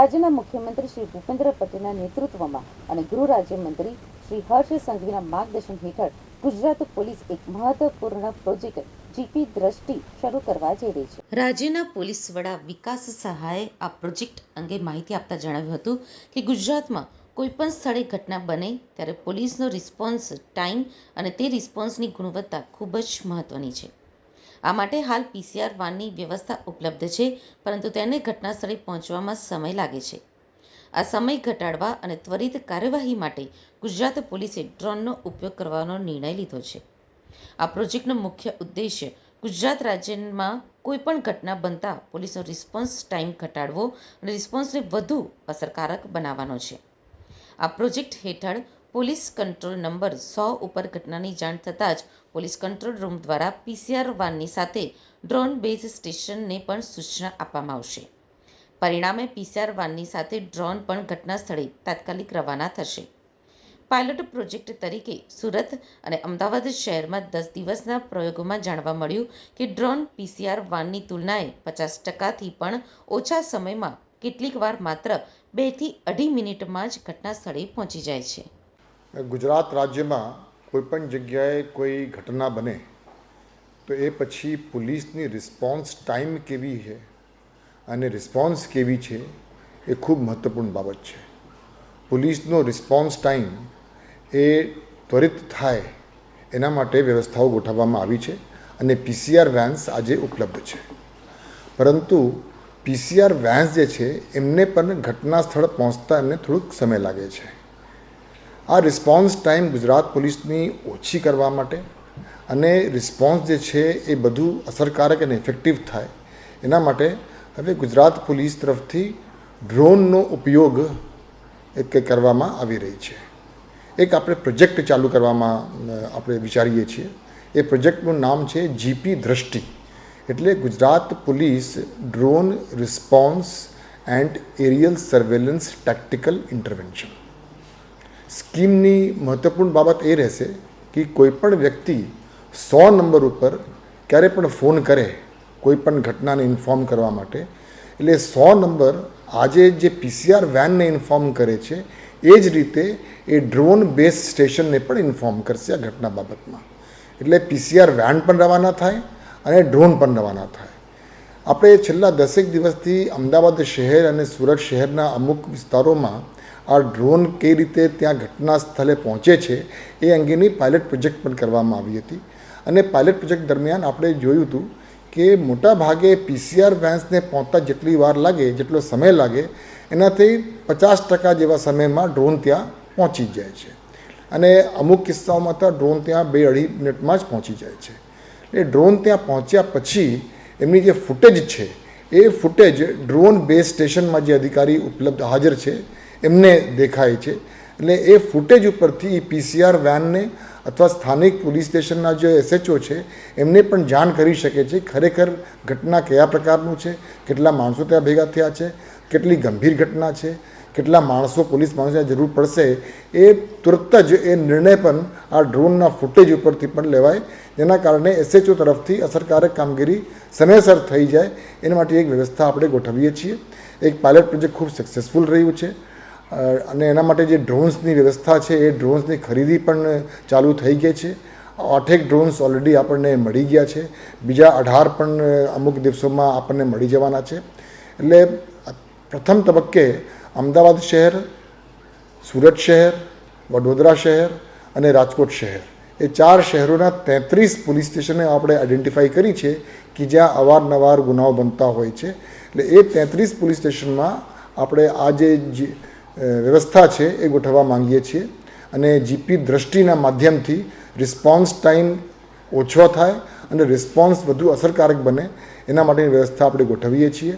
રાજ્યના મુખ્યમંત્રી શ્રી ભૂપેન્દ્ર પટેલના નેતૃત્વમાં અને ગૃહ રાજ્યમંત્રી શ્રી હર્ષ સંઘવીના માર્ગદર્શન હેઠળ ગુજરાત પોલીસ એક મહત્વપૂર્ણ પ્રોજેક્ટ જીપી દ્રષ્ટિ શરૂ કરવા જઈ રહી છે. રાજ્યના પોલીસ વડા વિકાસ સહાયે આ પ્રોજેક્ટ અંગે માહિતી આપતા જણાવ્યું હતું કે ગુજરાતમાં કોઈપણ સ્થળે ઘટના બને ત્યારે પોલીસનો રિસ્પોન્સ ટાઈમ અને તે રિસ્પોન્સની ગુણવત્તા ખૂબ જ મહત્વની છે. આ માટે હાલ પીસીઆર વાનની વ્યવસ્થા ઉપલબ્ધ છે, પરંતુ તેને ઘટના સ્થળે પહોંચવામાં સમય લાગે છે. આ સમય ઘટાડવા અને ત્વરિત કાર્યવાહી માટે ગુજરાત પોલીસે ડ્રોનનો ઉપયોગ કરવાનો નિર્ણય લીધો છે. આ પ્રોજેક્ટનો મુખ્ય ઉદ્દેશ્ય ગુજરાત રાજ્યમાં કોઈપણ ઘટના બનતા પોલીસનો રિસ્પોન્સ ટાઈમ ઘટાડવો અને રિસ્પોન્સને વધુ અસરકારક બનાવવાનો છે. આ પ્રોજેક્ટ હેઠળ પોલીસ કંટ્રોલ નંબર સો ઉપર ઘટનાની જાણ થતાં જ પોલીસ કંટ્રોલ રૂમ દ્વારા પીસીઆર વાનની સાથે ડ્રોન બેઝ સ્ટેશનને પણ સૂચના આપવામાં આવશે. પરિણામે પીસીઆર વાનની સાથે ડ્રોન પણ ઘટના સ્થળે તાત્કાલિક રવાના થશે. પાયલોટ પ્રોજેક્ટ તરીકે સુરત અને અમદાવાદ શહેરમાં દસ દિવસના પ્રયોગોમાં જાણવા મળ્યું કે ડ્રોન પીસીઆર વાનની તુલનાએ પચાસ ટકાથી પણ ઓછા સમયમાં કેટલીક વાર માત્ર બેથી અઢી મિનિટમાં જ ઘટના સ્થળે પહોંચી જાય છે. ગુજરાત રાજ્યમાં કોઈપણ જગ્યાએ કોઈ ઘટના બને, તો એ પછી પોલીસની રિસ્પોન્સ ટાઈમ કેવી છે અને રિસ્પોન્સ કેવી છે એ ખૂબ મહત્ત્વપૂર્ણ બાબત છે. પોલીસનો રિસ્પોન્સ ટાઈમ એ ત્વરિત થાય એના માટે વ્યવસ્થાઓ ગોઠવવામાં આવી છે અને પીસીઆર વેન્સ આજે ઉપલબ્ધ છે. પરંતુ પીસીઆર વેન્સ જે છે એમને પણ ઘટના સ્થળ પહોંચતા એમને થોડુંક સમય લાગે છે. આ રિસ્પોન્સ ટાઈમ ગુજરાત પોલીસની ઓછી કરવા માટે અને રિસ્પોન્સ જે છે એ બધું અસરકારક અને ઇફેક્ટિવ થાય. એના માટે હવે ગુજરાત પોલીસ તરફથી ડ્રોનનો ઉપયોગ એક કરવામાં આવી રહી છે. એક આપણે પ્રોજેક્ટ ચાલુ કરવામાં આપણે વિચારીએ છીએ. એ પ્રોજેક્ટનું નામ છે જીપી દ્રષ્ટિ. એટલે Gujarat police drone response and aerial surveillance tactical intervention સ્કીમની મહત્ત્વપૂર્ણ બાબત એ રહેશે કે કોઈપણ વ્યક્તિ સો નંબર ઉપર ક્યારે પણ ફોન કરે કોઈ પણ ઘટનાને ઇન્ફોર્મ કરવા માટે. એટલે સો નંબર આજે જે પીસીઆર વેનને ઇન્ફોર્મ કરે છે, એ જ રીતે એ ડ્રોન બેઝ સ્ટેશનને પણ ઇન્ફોર્મ કરશે આ ઘટના બાબતમાં. એટલે પીસીઆર વેન પણ રવાના થાય અને ડ્રોન પણ રવાના થાય. આપણે છેલ્લા દસેક દિવસથી અમદાવાદ શહેર અને સુરત શહેરના અમુક વિસ્તારોમાં આ ડ્રોન કઈ રીતે ત્યાં ઘટના સ્થળે પહોંચે છે એ અંગેની પાયલટ પ્રોજેક્ટ પણ કરવામાં આવી હતી. અને પાયલટ પ્રોજેક્ટ દરમિયાન આપણે જોયું હતું કે મોટા ભાગે પીસીઆર વેન્સને પહોંચતા જેટલી વાર લાગે, જેટલો સમય લાગે, એનાથી પચાસ ટકા જેવા સમયમાં ડ્રોન ત્યાં પહોંચી જાય છે. અને અમુક કિસ્સાઓમાં તો ડ્રોન ત્યાં બે અઢી મિનિટમાં જ પહોંચી જાય છે. એ ડ્રોન ત્યાં પહોંચ્યા પછી એમની જે ફૂટેજ છે, એ ફૂટેજ ડ્રોન બેઝ સ્ટેશનમાં જે અધિકારી ઉપલબ્ધ હાજર છે, એમને દેખાય છે. એટલે એ ફૂટેજ ઉપરથી પીસીઆર વેનને અથવા સ્થાનિક પોલીસ સ્ટેશનના જે એસએચઓ છે, એમને પણ જાણ કરી શકે છે, ખરેખર ઘટના કયા પ્રકારનું છે, કેટલા માણસો ત્યાં ભેગા થયા છે, કેટલી ગંભીર ઘટના છે કેટલા માણસો પોલીસ માણસોની જરૂર પડશે એ તુરત જ એ નિર્ણય પણ આ ડ્રોનના ફૂટેજ ઉપરથી પણ લેવાય. જેના કારણે એસએચઓ તરફથી અસરકારક કામગીરી સમયસર થઈ જાય. એના માટે એક વ્યવસ્થા આપણે ગોઠવીએ છીએ. એક પાયલટ પ્રોજેક્ટ ખૂબ સક્સેસફુલ રહ્યું છે. અને એના માટે જે ડ્રોન્સની વ્યવસ્થા છે, એ ડ્રોન્સની ખરીદી પણ ચાલુ થઈ ગઈ છે. આઠેક ડ્રોન્સ ઓલરેડી આપણને મળી ગયા છે. બીજા અઢાર પણ અમુક દિવસોમાં આપણને મળી જવાના છે. એટલે પ્રથમ તબક્કે અમદાવાદ શહેર, સુરત શહેર, વડોદરા શહેર અને રાજકોટ શહેર. એ ચાર શહેરોના તેત્રીસ પોલીસ સ્ટેશને આપણે આઈડેન્ટિફાઈ કરી છે કે જ્યાં અવારનવાર ગુનાઓ બનતા હોય છે. એટલે એ તેત્રીસ પોલીસ સ્ટેશનમાં આપણે આ જે વ્યવસ્થા છે એ ગોઠવવા માંગીએ છીએ. અને જીપી દ્રષ્ટિના માધ્યમથી રિસ્પોન્સ ટાઈમ ઓછો થાય અને રિસ્પોન્સ વધુ અસરકારક બને. એના માટેની વ્યવસ્થા આપણે ગોઠવીએ છીએ.